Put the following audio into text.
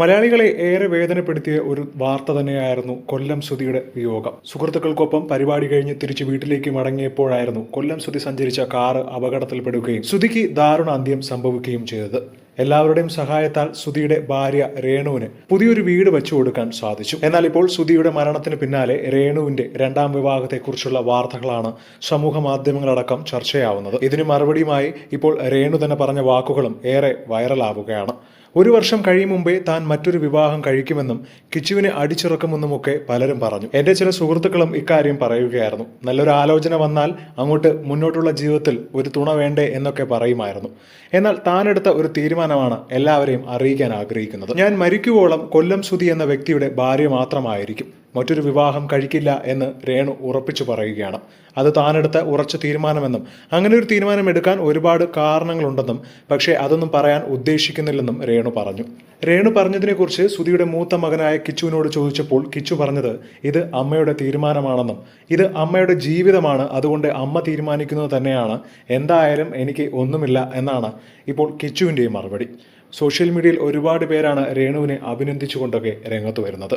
മലയാളികളെ ഏറെ വേദനപ്പെടുത്തിയ ഒരു വാർത്ത തന്നെയായിരുന്നു കൊല്ലം സുധിയുടെ വിയോഗം. സുഹൃത്തുക്കൾക്കൊപ്പം പരിപാടി കഴിഞ്ഞ് തിരിച്ച് വീട്ടിലേക്ക് മടങ്ങിയപ്പോഴായിരുന്നു കൊല്ലം സുധി സഞ്ചരിച്ച കാറ് അപകടത്തിൽപ്പെടുകയും സുധിക്ക് ദാരുണ അന്ത്യം സംഭവിക്കുകയും ചെയ്തത്. എല്ലാവരുടെയും സഹായത്താൽ സുധിയുടെ ഭാര്യ രേണുവിന് പുതിയൊരു വീട് വെച്ചു കൊടുക്കാൻ സാധിച്ചു. എന്നാൽ ഇപ്പോൾ സുധിയുടെ മരണത്തിന് പിന്നാലെ രേണുവിന്റെ രണ്ടാം വിവാഹത്തെക്കുറിച്ചുള്ള വാർത്തകളാണ് സമൂഹ മാധ്യമങ്ങളടക്കം ചർച്ചയാവുന്നത്. ഇതിന് മറുപടിയുമായി ഇപ്പോൾ രേണു തന്നെ പറഞ്ഞ വാക്കുകളും ഏറെ വൈറലാവുകയാണ്. ഒരു വർഷം കഴിയും മുമ്പേ താൻ മറ്റൊരു വിവാഹം കഴിക്കുമെന്നും കിച്ചുവിനെ അടിച്ചിറക്കുമെന്നുമൊക്കെ പലരും പറഞ്ഞു. എന്റെ ചില സുഹൃത്തുക്കളും ഇക്കാര്യം പറയുകയായിരുന്നു. നല്ലൊരു ആലോചന വന്നാൽ അങ്ങോട്ട് മുന്നോട്ടുള്ള ജീവിതത്തിൽ ഒരു തുണ വേണ്ടേ എന്നൊക്കെ പറയുമായിരുന്നു. എന്നാൽ താൻ താനെടുത്ത ഒരു തീരുമാനമാണ് എല്ലാവരെയും അറിയിക്കാൻ ആഗ്രഹിക്കുന്നത്. ഞാൻ മരിക്കുവോളം കൊല്ലം സുധി എന്ന വ്യക്തിയുടെ ഭാര്യ മാത്രമായിരിക്കും. മറ്റൊരു വിവാഹം കഴിക്കില്ല എന്ന് രേണു ഉറപ്പിച്ചു പറയുകയാണ്. അത് താനെടുത്ത ഉറച്ച തീരുമാനമെന്നും അങ്ങനെ ഒരു തീരുമാനം എടുക്കാൻ ഒരുപാട് കാരണങ്ങളുണ്ടെന്നും പക്ഷേ അതൊന്നും പറയാൻ ഉദ്ദേശിക്കുന്നില്ലെന്നും രേണു പറഞ്ഞു. രേണു പറഞ്ഞതിനെക്കുറിച്ച് സുധിയുടെ മൂത്ത മകനായ കിച്ചുവിനോട് ചോദിച്ചപ്പോൾ കിച്ചു പറഞ്ഞത് ഇത് അമ്മയുടെ തീരുമാനമാണെന്നും ഇത് അമ്മയുടെ ജീവിതമാണ് അതുകൊണ്ട് അമ്മ തീരുമാനിക്കുന്നത് തന്നെയാണ് എന്തായാലും എനിക്ക് ഒന്നുമില്ല എന്നാണ് ഇപ്പോൾ കിച്ചുവിന്റെയും മറുപടി. സോഷ്യൽ മീഡിയയിൽ ഒരുപാട് പേരാണ് രേണുവിനെ അഭിനന്ദിച്ചുകൊണ്ടൊക്കെ രംഗത്ത് വരുന്നത്.